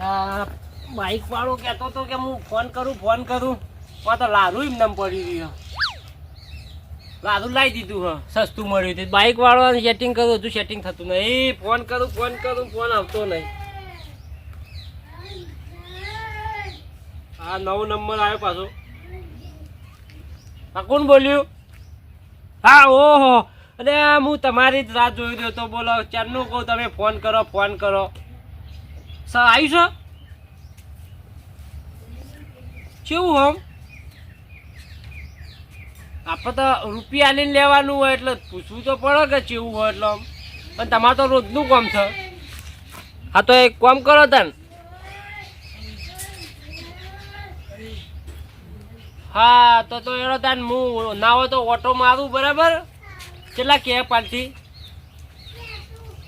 આ બાઈક વાળો કહેતો હતો કે હું ફોન કરું ફોન કરું. પણ તો લારું એમ નામ પડી રહ્યું. લારું લાવી દીધું, હા. સસ્તું મળ્યું હતું. બાઈક વાળો સેટિંગ કરું હજુ સેટિંગ થતું નહીં. ફોન કરું ફોન કરું ફોન આવતો નહીં. હા નવો નંબર આવ્યો પાછો. હા કોણ બોલ્યું? હા, ઓહો. અરે હું તમારી જ રાહ જોઈ રહ્યો તો બોલો ચારનું કહું, તમે ફોન કરો ફોન કરો. સર આવી છો? કેવું હમ? આપણે તો રૂપિયા લઈને લેવાનું હોય એટલે પૂછવું તો પડે કે કેવું હોય એટલે આમ. પણ તમારે તો રોજનું કામ છે. હા, તો એક કામ કરો તને. હા, તો તો એનો તાન હું ના હોય તો ઓટો મારું, બરાબર? કેટલા કે પાલથી?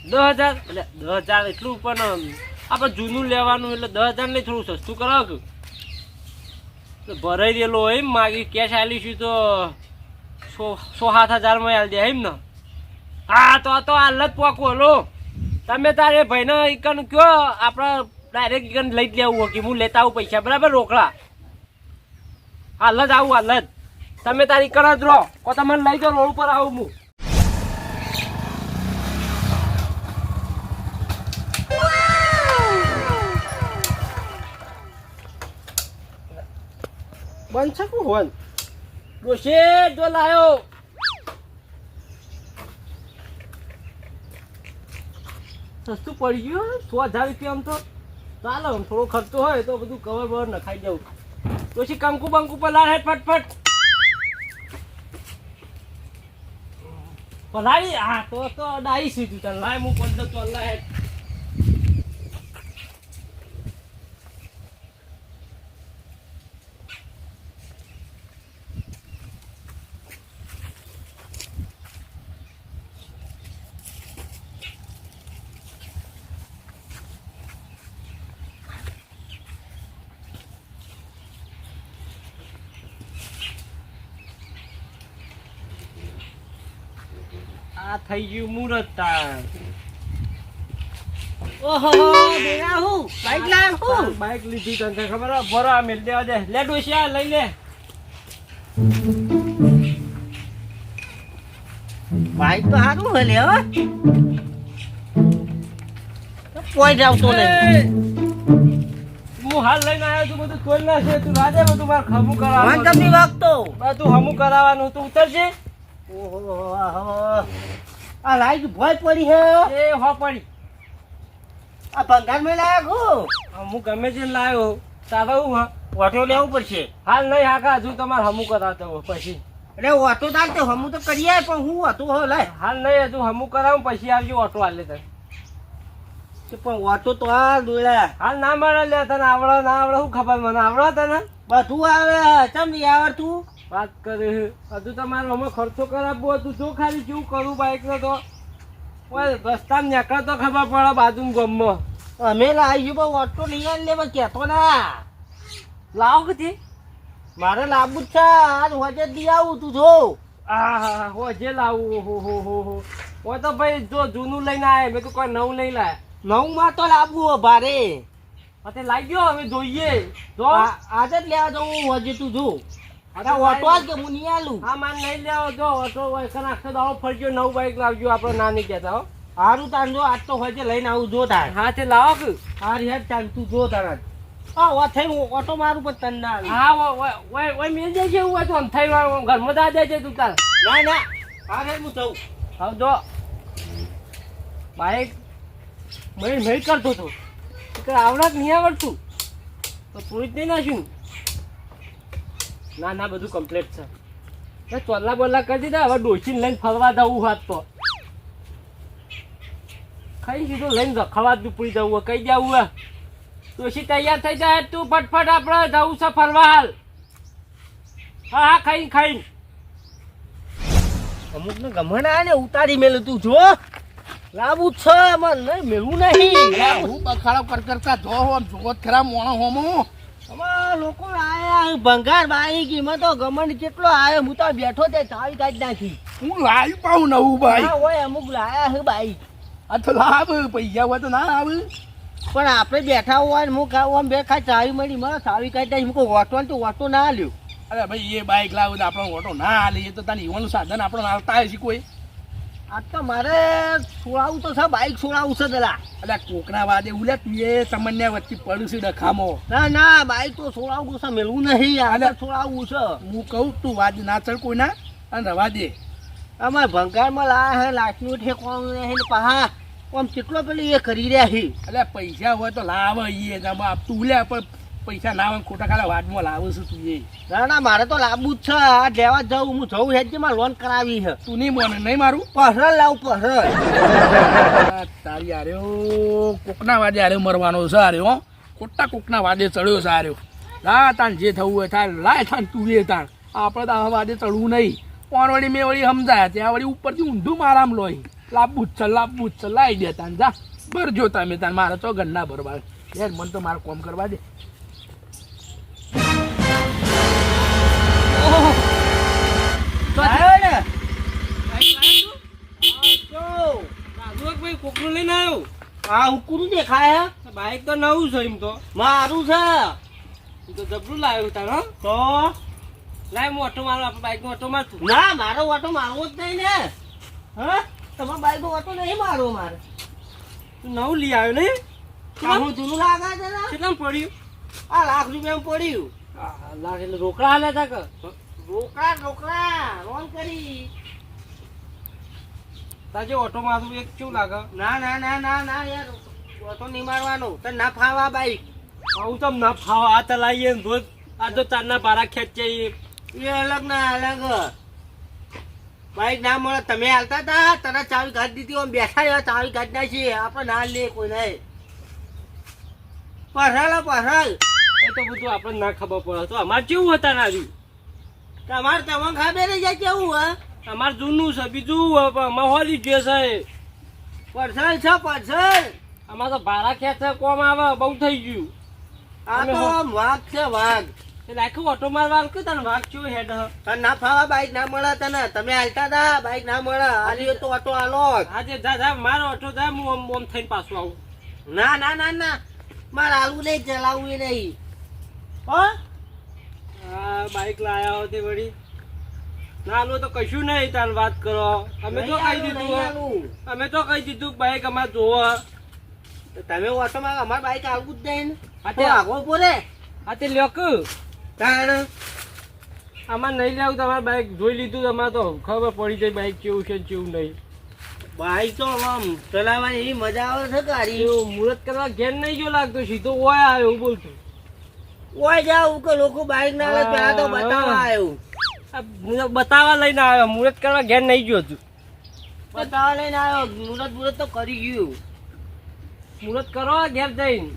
દસ હજાર? એટલે દસ હજાર એટલું પણ આપણે જૂનું લેવાનું એટલે દસ હજાર નહીં, થોડું સસ્તું કરો ભરાઈ દેલો એમ, માગી કેશ આલીશું તો સો સો સાત હજારમાં આલી દે એમ ને. હા, તો તો હાલ જ પોકો લો તમે તારે ભાઈને ઇકન કયો, આપણે ડાયરેક્ટ ઇકન લઈ જ લેવું કે હું લેતા આવું પૈસા, બરાબર, રોકડા. હાલ જ આવું હાલ જ તમે તારી ઈકન જ રહો કો તમને લઈ જાઓ રોડ ઉપર આવું હું. બનશે કું હોન ડોશે જો લાયો. સસ્તું પડી ગયું સો હજાર રૂપિયા તો. ચાલો, આમ થોડો ખર્ચો હોય તો બધું કવર બવર નખાઈ જવું. ડોશી કંકુ બંકુ પલાળ હે ફટફટ પલાળી? હા, તો તો ડાઈ સીધું તને લાય હું પંદર ચોલ્લા હેઠ આ થઈ ગયું મુરત તાર ઓહો દેરા હું બાઈક લાવ હું. બાઈક લીધી તને ખબર? ભરો મેલ દેવા દે. લે ડોશિયા લઈ લે. બાઈક તો હારું હે લે હો. પોઈન્ટ આવતો નહીં. હું હાલ લઈને આવ્યો છું બધું તોડ નાખે તું રાજે બધું મારે ખમું વાન કરાવવાનું તમને વાગતો. તું હમું કરાવવાનું તું ઉતરજે. ઓહો. આ લાઈટ ભોય પડી હે. એ હો પડી. આ ભંગાર મેં લાયો હું ગમે છે લાયો લાવ્યો હું ઓટો લેવું પડશે. હાલ નહીં હાકા હજુ તમારે હમું કરાવતો પછી. એટલે ઓટો ચાલતો હમું તો કરીએ પણ હું ઓટો હો લાય. હાલ નહીં હજુ હમું કરાવું પછી આવજો ઓટો હાલે તને તો પણ ઓટો તો આ દોડ્યા હાલ ના મળે લે તને આવડે ના આવડે શું ખબર મને? આવડે તને? બધું આવે ચમ નહીં આવડતું? વાત કરે. હજુ તમારે અમે ખર્ચો કરાવવો હતું જો ખાલી કેવું કરું બાઈક નો તો. ઓય રસ્તામાં નીકળે તો ખબર પડે બાજુ ગમમાં અમે લાવી પણ ઓટો લઈ આવી લેવા કહેતો ના. લાવો કે મારે લાવવું જ છે આજ હોજે દી આવું તું જો. હા હા હોજે લાવું. હો હો હો હો. હો તો ભાઈ જો જૂનું લઈને આવે મેં તો કોઈ નવું નહીં લાયા. નવું માં તો લાવવું હો ભારે. અત્યારે લાવી ગયો હવે જોઈએ. જો. આજે જ લેવા જવું હોજે તું જો. આ ઓટો આજ કે હું નહીં હા માન નહીં લેવો જો ઓટો હોય કે આખો દાડો નવું બાઈક લાવજો આપણે ના કહેતા હો. હારું તાન જો આજ તો હોજે લઈને આવું જો તાર. હા તે લાવો હારી હેડ તાન તું જો તાર ઓટો મારું પણ તને ના હા ઓય જાય છે હું તો આમ થઈ ઘરમાં દા છે તું તાર. ના ના. હા હેડ હું જઉં હવે જો. બાઈક મેં મેં કરતો તો. આવડત નહીં આવડતું. તો પૂરી જ નહીં નાખ્યું ના ના, બધું કમ્પ્લીટ છે. ચોલ્લા બોલ્લા કરી દીધા, હવે ડોસીને લઈને ફરવા જવું હાથ તો. ખાઈ સીધું લઈને રખવા જ જવું કઈ જવું હોય. ડોસી તૈયાર થઈ જાય, તું ફટફટ આપણે જવું છે ફરવા હાલ. હા હા ખાઈ ખાઈ અમુક ને ગમણ ને, ઉતારી મેલું તું જો લાવવું જ છે મને મેળવું નહીં. હું બખાડો કર કરતા જો આમ જોત ખરા, મોણો હોમો. લોકો આયા ભંગાર ભાઈ કિંમત તો ગમણ કેટલો આયો હું તો બેઠો તે ચાવી કાઢી નાખી. હું લાવી પાઉં નવું ભાઈ હોય અમુક લાયા હે ભાઈ આ તો લાવ પૈસા હોય તો ના આવે. પણ આપણે બેઠા હોય ને હું ખાવ આમ બે ખાઈ ચાવી મળી મને ચાવી કાઢ નાખી મૂકો વાટવાનું તો ઓટો ના આલ્યો અરે ભાઈ એ બાઈક લાવું આપણો ઓટો ના હાલે એ તો તને ઈવાનું સાધન આપણો હાલતા હશે કોઈ. આ તો મારે છોડાવું તો છે બાઇક છોડાવું છે દલા એટલે કોકના વાદે ઉલે તું તમને વચ્ચે પડ્યું છે ડખામો. ના ના બાઈક તો છોડાવું છે મેળવું નહીં અલે. આ છોડાવું છે. હું કહું તું વાદ ના ચડ કોઈ ના અને રવા દે. અમારે ભંગારમાં લા હે લાખનું ઠેકવાનું નહીં હે પહા. આમ કેટલો પેલી એ કરી રહ્યા છે એટલે પૈસા હોય તો લાવ એ જમા તું લે પણ પૈસા ના હોય ખોટા ખાલા વાડમાં લાવે છે તું એ. ના ના મારે તો લાવવું જ છે. આ લેવા જાઉં હું જઉં હેજ મારે લોન કરાવી છે. તું નહીં મને નહીં મારું? પસર લાવું પસર તારી આરે કોકના વાદે આરે મરવાનો છે આરે હો. ખોટા કોકના વાદે ચડ્યો છે આર્યો લા તાન જે થવું હોય થાય લાય થાન તું એ તાન. આપણે તો આ વાદે ચડવું નહીં. કોણ વળી મેં વળી સમજાયા. ત્યાં વળી ઉપરથી ઊંધું મારામ લોહી. લાંબુ જ છે લાંબુ જ છે. લાવી દે તાન જા. ભરજો તમે તાન. મારે તો ગન્ના ભરવા યાર મને તો મારે કોમ કરવા દે. કોકનું લઈને આવ્યો. આ હું દેખાય હે? બાઈક તો નવું છે એમ તો. મારું છે. હું તો જબરું લાવ્યું તારો તો? લાય હું ઓટો મારો આપણે બાઈક ઓટો મારતું ના મારો ઓટો મારવો જ નહીં ને. હા? તમારો બાઈક ઓટો નહીં મારવો મારે. તું નવું લઈ આવ્યો ને હું જૂનું લાગે છે ને? કેટલામાં પડ્યું? આ લાખ રૂપિયા પડ્યું. લાખ એટલે રોકડા હાલે તા કે? રોકડા રોકડા લોન કરી. તાજે ઓટો મારું એક કેવું લાગે? ના ના ના ના ના યાર. ઓટો નહીં મારવાનો. તને ના ફાવા બાઈક આવું તો ના ફાવા. આ તલાઈએ ને રોજ. આ તો તારના બારા ખેંચે એ અલગ ના અલગ. બાઈક ના મળે. તમે હાલતા હતા? તને ચાવી કાઢી દીધી આમ બેઠા એવા ચાવી કાઢી છીએ આપણે ના લે કોઈ નહીં. પસરલ પસરલ એ તો બધું આપણને ના ખબર પડે. તો અમારે કેવું હતા ને આવ્યું તમારે તમને ખબર નહીં જાય કેવું હે. અમારે જૂનું છે બીજું હોય પણ અમારે હોલી જે છે પસરલ છે પસરલ અમારે તો ભાડા છે કોમ આવે બહુ થઈ ગયું. આ તો વાઘ છે વાઘ. એટલે આખું ઓટો મારવા આવ્યું તને વાઘ કેવું હેડ તને ના ફાવા બાઈક ના મળે તને. તમે હાલતા હતા બાઈક ના મળે. હાલી તો ઓટો હાલો. આજે જા જા મારો ઓટો જા હું ઓમ ઓમ થઈને પાછું આવું. ના ના ના ના. મારે હાલવું નહીં ચલાવવું નહીં. હો બાઈક લાયા હોતી વળી. ના લો તો કશું નહીં તાર વાત કરો. અમે તો કહી દીધું અમે તો કહી દીધું બાઈક અમારે જોવો. તમે ઓટો માં અમારે બાઈક આવું જ નહીં. હા આગો બોલે. આતે લોક તાણ. અમારે નહીં લેવું તમારે બાઈક જોઈ લીધું તમારે તો ખબર પડી જાય બાઈક કેવું છે કેવું નહીં. બાઈક તો આમ ચલાવવાની એવી મજા આવે છે ગાડી. મુહૂર્ત કરવા ઘેર નહીં જો લાગતો સીધો ઓય આવ્યો એવું બોલતું. ઓય જાવ કે લોકો બાઈક ના આવે પેલા તો બતાવવા આવ્યું. બતાવવા લઈને આવ્યો. મુહૂર્ત કરવા ઘેર નહીં ગયો તું. બતાવવા લઈને આવ્યો. મુરત મુહૂર્ત તો કરી ગયું. મુહૂર્ત કરો ઘેર જઈને.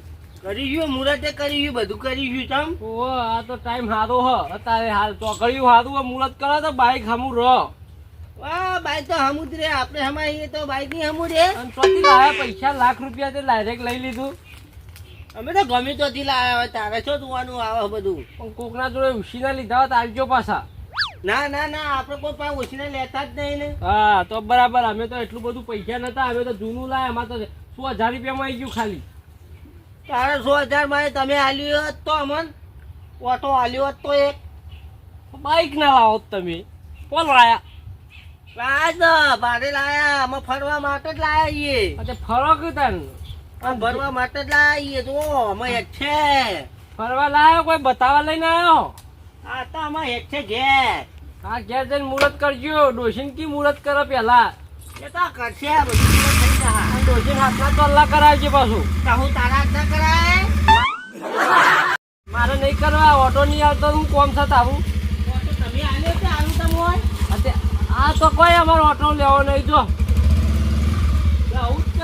કરી ગયું મુરતે કરી ગયું બધું કરી ગયું તમ. ઓ આ તો ટાઈમ સારો હ. અત્યારે હાલ ચોકડીયું સારું હોય મુહૂર્ત કરો તો બાઈક હમું રહો. વાહ બાઈક તો હમું જ રે. આપણે હમાઈએ તો બાઈકની હમું રે. અને ચોથી લાયા પૈસા લાખ રૂપિયા તે ડાયરેક્ટ લઈ લીધું. અમે તો ગમે તોથી લાવ્યા હોય તારે શું જોવાનું આવે બધું? પણ કોકના જોડે ઉછીના લીધા હોત આવજો પાછા. ના ના ના આપણે કોઈ પાસે ઓછીને લેતા જ નહીં ને. હા તો બરાબર અમે તો એટલું બધું પૈસા નતા અમે તો જૂનું લાયા અમારે તો સો હજાર રૂપિયામાં આવી ગયું ખાલી. તારે સો હજારમાં તમે આલ્યો હોત તો અમન. ઓટો આલ્યો હોત તો એક. બાઈક ના લાવો તમે. કોણ લાયા? લાયા જ ભાડે લાયા અમે ફરવા માટે જ લાયા છીએ. અચ્છા ફરો કે તન? અમે ફરવા માટે જ લાયા છીએ જો અમે છે. ફરવા લાયો કોઈ? બતાવવા લઈને આવ્યો આ તો અમે એક છે ઘેર. હા ઘેર જઈને મુહૂર્ત કરજો. ડોશીન કી મુહૂર્ત કરો પેલા એ તો કરશે આ બધું થઈ જશે. ડોશીન હાથમાં તલ્લા કરાવજે પાછું. તો હું તારા કરાય મારે નહીં કરવા ઓટો નહીં આવતો હું કોમ થતા આવું. ઓટો તમે આવ્યો છે આલું તમે હોય? આ તો કોઈ અમારો ઓટો લેવો નહીં જો. આવું જ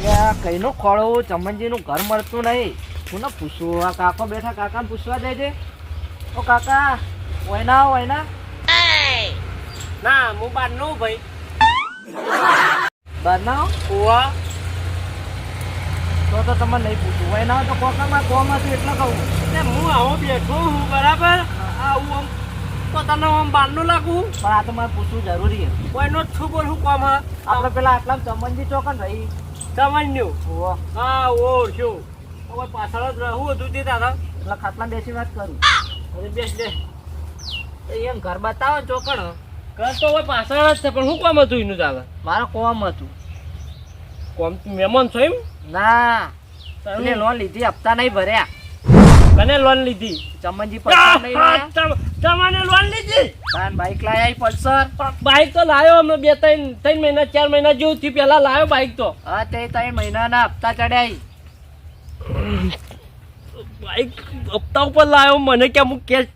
છે. કઈનો ખોળો ચમનજીનું ઘર મળતું નહીં. હું ને પૂછું આ કાકો બેઠા કાકાને પૂછવા દેજે ઓ કાકા ઓયના ઓયના ના હું બારનું ભાઈ. બનાવ ઓવા તો તો તમને નહીં પૂછું. ઓયના તો કોકામાં કોમ હતું એટલે કહું. એટલે હું આવો બેઠો હું બરાબર? આવું આમ. તો તને આમ બહારનું લાગુ? પણ આ તો મારે પૂછવું જરૂરી કોઈનો જ છું બોલ કામ હા આપણે પેલા આટલા ચમનજી ચોકન રહી. સામાન્યું ઓહો હા ઓળખ્યું શું? હવે પાછળ જ રહું હતું તે તારા એટલે ખાટલા બેસી વાત કરું. અરે બેસ બે એ એમ ઘર બતાવો ચોકણ કર તો હવે પાછળ જ છે પણ શું કામ હતું એનું ચાલે મારે કોમ હતું. કોમ મહેમાન છો એમ? ના. એટલે લોન લીધી હપ્તા નહીં ભર્યા. કને લોન લીધી? ચમનજી પૈસા તમને લોન લીધી? તાન બાઈક લાયા પલ્સર. બાઈક તો લાયો અમે બે ત્રણ ત્રણ મહિના ચાર મહિના જેવું થી પેલા લાયો બાઈક તો. હા તે ત્રણ મહિનાના હપ્તા ચડ્યા બાઈક હપ્તા ઉપર લાયો મને કે અમુક કેશ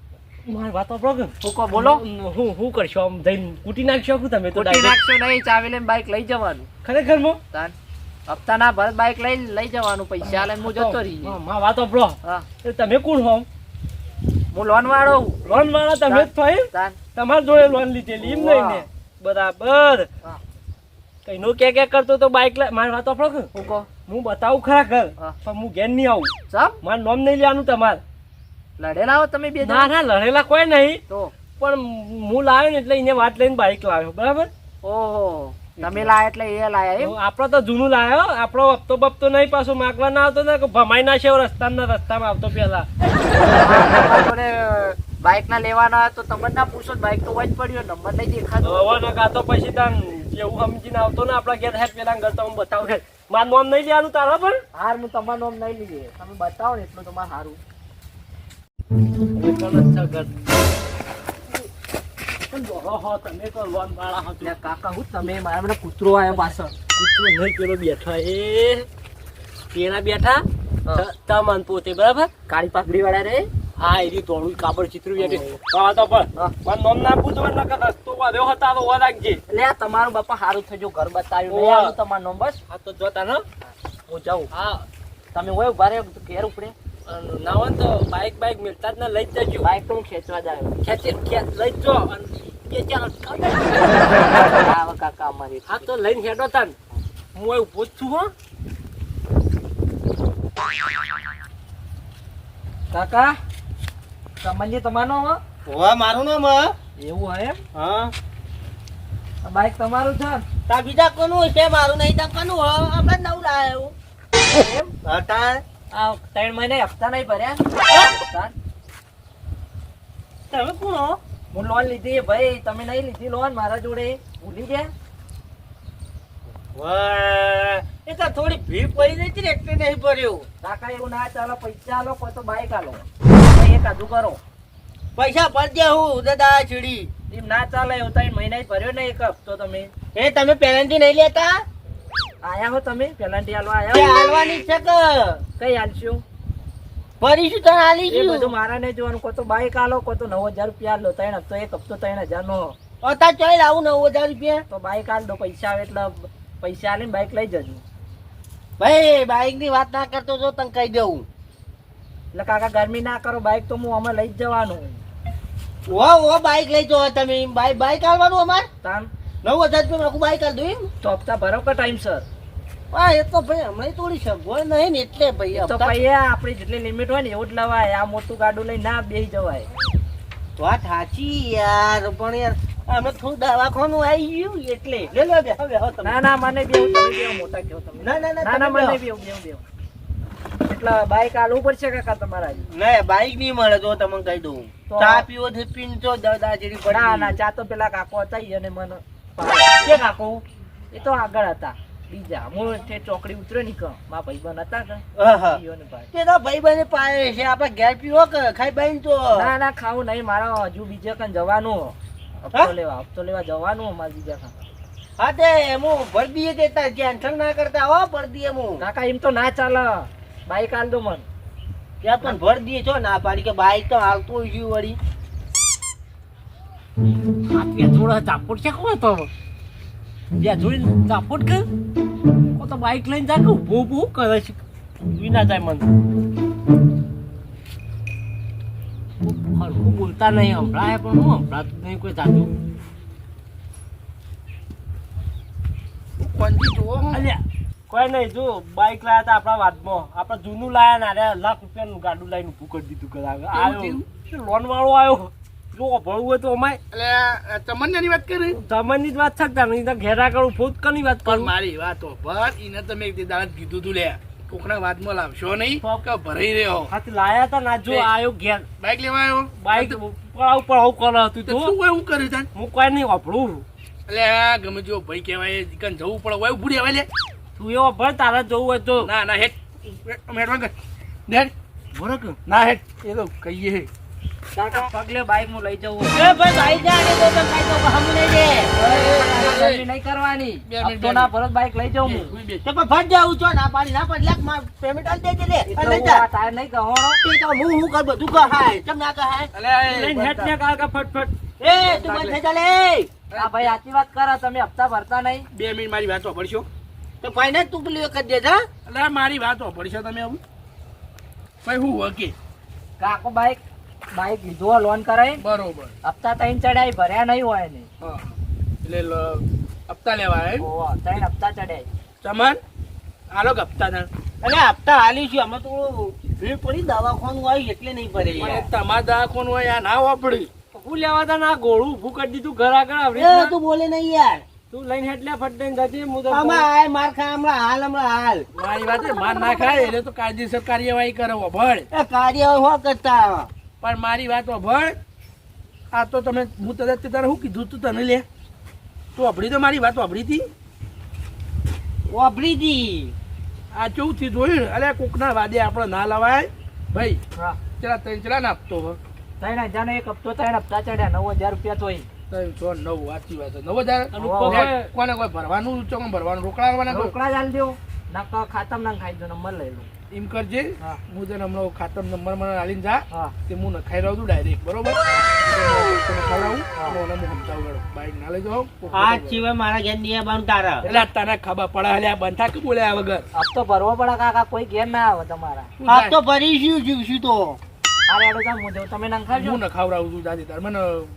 મારી વાત સાંભળો હું બોલો. હું હું કરશો? આમ જઈને કૂટી નાખશો તમે તો direct? નાખશો નહીં ચાવી લઈને બાઈક લઈ જવાનું. ખરેખર મો? તાન હપ્તા ના ભર બાઈક લઈ લઈ જવાનું પૈસા લઈને હું જતો રહી માં વાત તમે કોણ હો? હું લોન વાળો લોન વાળા તમે જ એમ? તમારી જોડે લોન લીધેલી એમ નહીં ને? બરાબર. કઈનો કે કે કરતો તો બાઈક લા. મારી વાત કે હું કહો. હું બતાવું ખરા ઘર. પણ હું ઘેર નહીં આવું. મારું નામ નહીં લેવાનું તમારે. લડેલા હો તમે બે ના ના લડેલા કોઈ નહીં. તો? પણ હું લાવ્યો ને એટલે એને વાત લઈને બાઈક લાવ્યો બરાબર? ઓહો તમે લાયા એટલે એ લાયા આપણો તો જૂનું લાયો આપણો હપ્તો બપ્તો નહીં પાછો માગવા ના આવતો ને ભમાઈ ના છે રસ્તાના રસ્તામાં આવતો પેલા બાઈક ના લેવાના તો તમને ના પૂછો બાઈક તો વચ પડ્યો નંબર નહીં દેખાતો. હવે ના કાતો પછી તાન એવું સમજીને આવતો ને આપણા ઘેર હેડ પેલા ઘર તો હું બતાવું. મારું નામ નહીં લેવાનું તારા પણ. હાર હું તમારું નામ નહીં લીધે તમે બતાવો ને એટલું તમારે સારું કૂતરો આવ્યો પાછળ કૂતરો નહીં પેલો બેઠા એ પેલા બેઠા હા. ત- તમન પોતે બરાબર કાળી પાઘડી વાળા રે હા એની ધોળું કાપડ ચિત્રું બેઠી હા તો પણ. મારું નામ ના પૂછો એટલે કે રસ્તો વાળ્યો હતા તો વા રાખજે એટલે તમારું બાપા સારું થજો ઘર બતાવ્યું. નહીં આવું તમારું નામ હા તો જોતા ને હું જાઉં હા તમે હોય ઊભા રે ઘેર ઉપડે અને ના હોય ને તો બાઈક બાઈક મિલતા જ ના લઈ જજો. તો હું ખેંચવા જ આવ્યો ખેંચી ખેંચ લઈ જો અને બે ચાર અટકાવજો. આવો કાકા અમારી. હા તો લઈને હેડો તાન. હું અહીં ઊભો હો. કાકા તમને તમારો હો? હોવા મારું નામ એવું હોય એમ? હા. બાઇક બાઈક તમારું છે તા બીજા કોનું છે મારું નહીં તા કોનું હ આપણે નવું લાવ્યું એમ હતા આ ત્રણ મહિને હપ્તા નહીં ભર્યા. તમે કોણ હો? હું લોન લીધી ભાઈ તમે નહીં લીધી લોન મારા જોડે? ભૂલી ગયા? વાહ, એ તો થોડી ભીડ પડી ગઈ હતી ને એટલે નહીં ભર્યું. કાકા એવું ના ચાલો પૈસા આલો કોઈ તો બાઈક આલો. એક આધું કરો. પૈસા ભરજે હું દાદા ચીડી. ના ચાલે એવું ત્રણ મહિના ભર્યો ને એક હપ્તો તમે. એ તમે પેરેન્ટી નહીં લેતા? આયા હો તમે? પેલાન્ટી આલવા આયા હો? હાલવાની છે કે. કઈ આલશું ભરીશું તને એ હાલીશું બધું મારા ને જોવાનું. કોઈ બાઈક આલો કોઈ તો નવ હજાર રૂપિયા આલો. ત્રણ હપ્તો એક હપ્તો ત્રણ હજાર નો અતા ચોઈ લાવું નવ હજાર રૂપિયા? તો બાઈક આલ દો પૈસા આવે એટલે પૈસા આલીને બાઈક લઈ જજો. ભાઈ બાઈકની વાત ના કરતો જો તને કહી દઉં એટલે કાકા ગરમી ના કરો બાઈક તો હું અમે લઈ જ જવાનું. ઓ ઓ બાઈક લઈ જાઓ તમે. બાઈક બાઈક આલવાનું અમાર? તાન. નવ હજાર રૂપિયા આખું બાઈક આલ દઉં એમ? તો હપ્તા ભરો કે ટાઈમ સર હા એ તો ભાઈ હમણાં થોડી સગવડ નહીં ને એટલે ભાઈ તો હપ્તા- આપણી જેટલી લિમિટ હોય ને એવું જ લવાય. આ મોટું ગાડું લઈને ના બેસી જવાય. વાત સાચી યાર પણ યાર અમે થોડું દવાખાનું આવી ગયું એટલે. લે લે બેહો બેહો તમે ના ના મને બેવું તમે બેવું મોટા કહો તમે. ના ના ના ના ના મને બેહો. બેવું બેવું બેવું બાઈક આલવું પડશે કાકા તમારા ના બાઈક નહીં મળે તો તમને કહી દઉં. ચા પીવો છે પીને તો દાદા જેવી પડી. ના ના ચા તો પેલા કાકો હતા અને મને. કે કાકો? એ તો આગળ હતા. બીજા હું તે ચોકડી ઉતર્યો ની મા ભાઈબંધ હતા કે? તે તો ભાઈબંધ પાય છે આપણે ઘેર પીવો કે ખાઈ બાઈ તો? ના ના ખાવું નહીં મારે હજુ બીજે કન જવાનું. હપ્તો લેવા હપ્તો લેવા જવાનું અમારે બીજા કન હા તે હું ભરદીએ દેતા ટેન્શન ના કરતા હો ભર દઈએ હું કાકા એમ તો ના ચાલે. બાઈક આલ દો મન. ત્યાં પણ ભર દીએ છો ના પાડી કે બાઈક તો હાલતું હોય છે વળી. આ થોડા ચાપોટ છે કોણ તો? પેટ્રોલ ચાપોટ કર. કો તો બાઈક લઈને જા કે ઊભું ઊભું કરે છે? વિના જાય મને. હરખું બોલતા નહીં સંભળાય પણ હું સંભળાતું નહીં કોઈ જાતું કોણથી જુઓ અલ્યા કોઈ નહીં જો બાઈક લાયા તા આપણા વાતમાં. આપણે જૂનું લાયા ના લાખ રૂપિયાનું ગાડું લઈને ઊભું કરી દીધું કદાચ આવ્યો. લોન વાળો આવ્યો? જો ભણવું હોય તો અમાય. એટલે આ તમન્નાની વાત કરી? તમારી જ વાત થકતા નહીં ઘેરા કરું ફૂટ કની વાત કરું. મારી વાત પર એને તમે એક દી કીધું તું લે. કોકના વાતમાં લાવશો નહીં કે ભરાઈ રહ્યો. હાથ લાયા તા ના જો આયો ઘેર. બાઈક લેવા આવ્યો? બાઈક પડાવ પડાવ કરે તું તો શું એવું કર્યું તાન? હું કોઈ નહીં વાપરું. એટલે ગમે જો ભાઈ કહેવાય કન જવું પડે હોય ઉભું રહેવાય લે. તું એવો ભર તારે જવું હોય તો. ના ના હેટ હેડવાન કર બરોબર. ના હેટ એ તો કહીએ. કાકા પગલે બાઈક હું લઈ જવું એ ભાઈ ભાઈ જા ને તો કાંઈ તો હમ નહીં દે નહીં કરવાની મિનિટ, ના ભરત બાઈક લઈ જાઉં હું તો પણ ફટ જાઉં છો ના પાડી ના પાડી લાખમાં પેમેન્ટ આલ દેજે લે તો લઈ જા તાર નહીં કહોણો તે તો હું હું કર બધું કહાય ચમ ના કહાય લઈને હેઠ ને કાકા ફટફટ એ તું બંધ થઈ જા લે આ ભાઈ સાચી વાત કરો તમે હપ્તા ભરતા નહીં બે મિનિટ મારી વાત સાંભળશો તો ફાઇનાન્સ તું પેલી કરી દેજે અલે મારી વાત સાંભળશો તમે આવું ભાઈ હું ઓકે કાકો બાઈક બાઈક લીધો લોન કરાય બરોબર. હપ્તા ત્રણ ચડાય ભર્યા નહીં હોય ને એટલે હપ્તા લેવા આવે ત્રણ હપ્તા ચડાય. ચમન આલો હપ્તા ના. અરે હપ્તા હાલી છું અમે તો ભીડ પડી દવાખાનું આવી એટલે નહીં ભરે તમારા દવાખાનું હોય આ ના વાપરી. હું લેવા તા ના ગોળું ઉભું કરી દીધું ઘર આગળ તું બોલે નહીં યાર. તું લઈને એટલે લે ફટ દઈને જજે હું તો આય માર ખા હમણાં હાલ હમણાં હાલ. મારી વાત માર ના ખાય એટલે તો કાયદેસર કાર્યવાહી કરો ભળ કાર્યવાહી હો કરતા. પણ મારી વાત ભણ. આ તો તમે હું તરત તે તારે શું કીધું તું તને લે. તું અભળી તો મારી વાત અભળી હતી? અભળી હતી આ કેવું થી જોયું અરે કોકના વાદે આપણે ના લવાય. ભાઈ હા. ચલા ત્રણ ચલા ને આપતો હવે. ત્રણ હજાર એક હપ્તો ત્રણ હપ્તા ચડ્યા નવ હજાર રૂપિયા તો ત્રણ નવ સાચી વાત નવ હજાર? કોને કોઈ ભરવાનું ચોકમ ભરવાનું? રોકડા રોકડા ચાલ દો ના ખાતમ ના ખાઈ દો નંબર લઈ લો. એમ કરજે. હા. તને હમણાં ખાતર નંબર મને આલીને જા. હા. તે હું નખાઈ રહ્યો છું ડાયરેક્ટ બરોબર?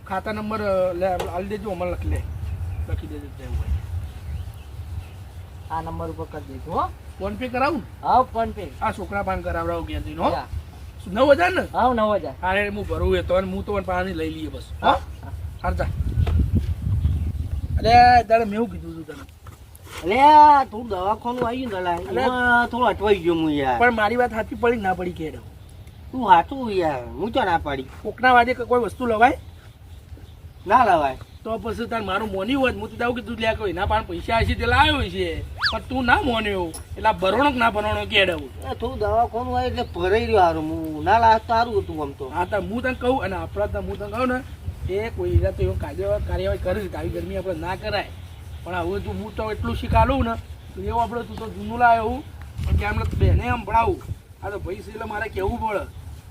ખાતા નંબર દેજો અમને લખી લે. લખી દેજો આ નંબર ઉપર કરી દેજો હો. ફોન પે કરાવું? હા ફોન પે આ છોકરા પાન કરાવડાવું ગયા નો નવ હજાર ને? હા નવ હજાર. અરે હું ભરું એ તો હું તો પાણી લઈ લઈએ બસ હો? હારતા અરે તારે મેં એવું કીધું હતું તને? અલે થોડું દવાખાનું આવ્યું ને અલે. થોડું અટવાઈ ગયો હું યાર. પણ મારી વાત સાચી પડી ના પડી કે તું સાચું યાર. હું તો ના પાડી. કોકના વાદે કોઈ વસ્તુ લવાય? ના લવાય. તો પછી તાર મારું મોની હોત હું તો કે તું લે કોઈ ના પણ પૈસા હશે તે લાવ્યો છે પણ તું ના મોન્યો એટલે આ ભરણો કે ના ભરણો કેડવું તું દવાખાનું હોય એટલે ભરાઈ રહ્યો હારું. હું ના લાવ સારું હતું આમ તો. હા તો હું તને કહું અને આપણા તો હું તને કહું ને એ કોઈ તો એવો કાર્ય કાર્યવાહી કરી કે આવી ગરમી આપણે ના કરાય. પણ હવે તું હું તો એટલું શીખાડું ને તો એવું આપણે તું તો જૂનું લાવ્યો હું પણ કે આમને બેને સંભળાવું આ તો ભાઈ એટલે મારે કહેવું પડે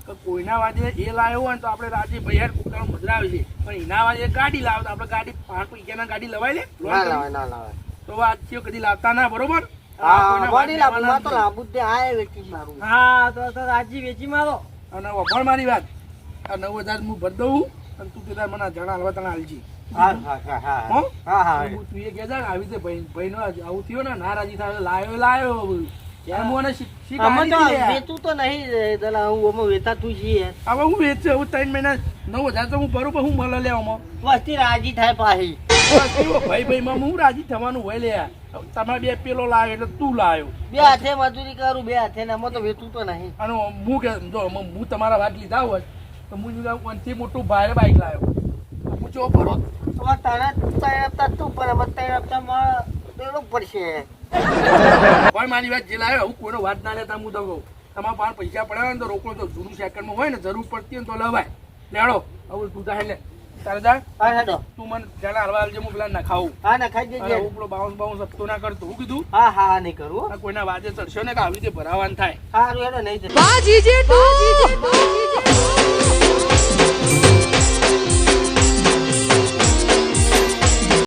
કે કોઈના વાજે એ લાવ્યો હોય ને તો આપણે રાજે ભાઈ યાર કોકડાનો મજા આવી છે. પણ એના વાજે ગાડી લાવે તો આપણે ગાડી પાંચ પૈસાના ગાડી લવાય લે. ના લાવે ના લાવાય. તો વાત થયો કદી લાવતા ના બરોબર? હા કોઈને વાડી લાવું વાંચવાના માં તો નથી. લાંબુ જ દે આ વેચી જ મારું. હા તો તો રાજી વેચી મારો. અને વફાણ મારી વાત. આ નવ હજાર હું ભરી દઉં અને તું કીધા મને જણા હાલવા તને હાલજી હા હા હા હા. હો? હા હા. હું તું એ કહેતા આવી રીતે ભાઈ ભાઈ નો આવું થયો ને નારાજી થાય લાયો લાયો તો વેચું તો નહીં હું અમે વેચાતું છીએ. હવે હું વેચે ત્રણ મહિના નવ હજાર તો હું ભરું પણ હું મળે લેવામાં વસ્તી રાજી થાય એવું ભાઈ ભાઈ માં હું રાજી થવાનું હોય લે. તમારે બે પેલો લાવ્યો એટલે તું લાવ્યો બે હાથે મજૂરી કરું બે હાથે ને અમે તો વેચું તો નહીં. અને હું કે જો હું તમારા વાત લીધા હોત તો હું કોનથી મોટું ભારે બાઈક લાવ્યો હું ચો ભરો. તારા ત્રણ હપ્તા તું અમે ત્રણ હપ્તામાં દેવું પડશે. ભાઈ મારી વાત જે લાવ્યો હું કોઈનો વાત ના લેતા હું કહું. તમારા પાસે પૈસા પડ્યા હોય ને તો રોકડો તો જૂનું સેકન્ડમાં હોય ને જરૂર પડતી હોય ને તો લવાય. લેડો આવું તું લે સરદાર તું મને જણા હલવા આલજે હું પેલા નખાવું. હા નખાઈ દેજે હું પેલો બાઉન્સ ના કરતો. હું કીધું? હા હા નહીં કરું આ કોઈના વાજે ચડશો ને આવી રીતે ભરાવાન થાય? નહીં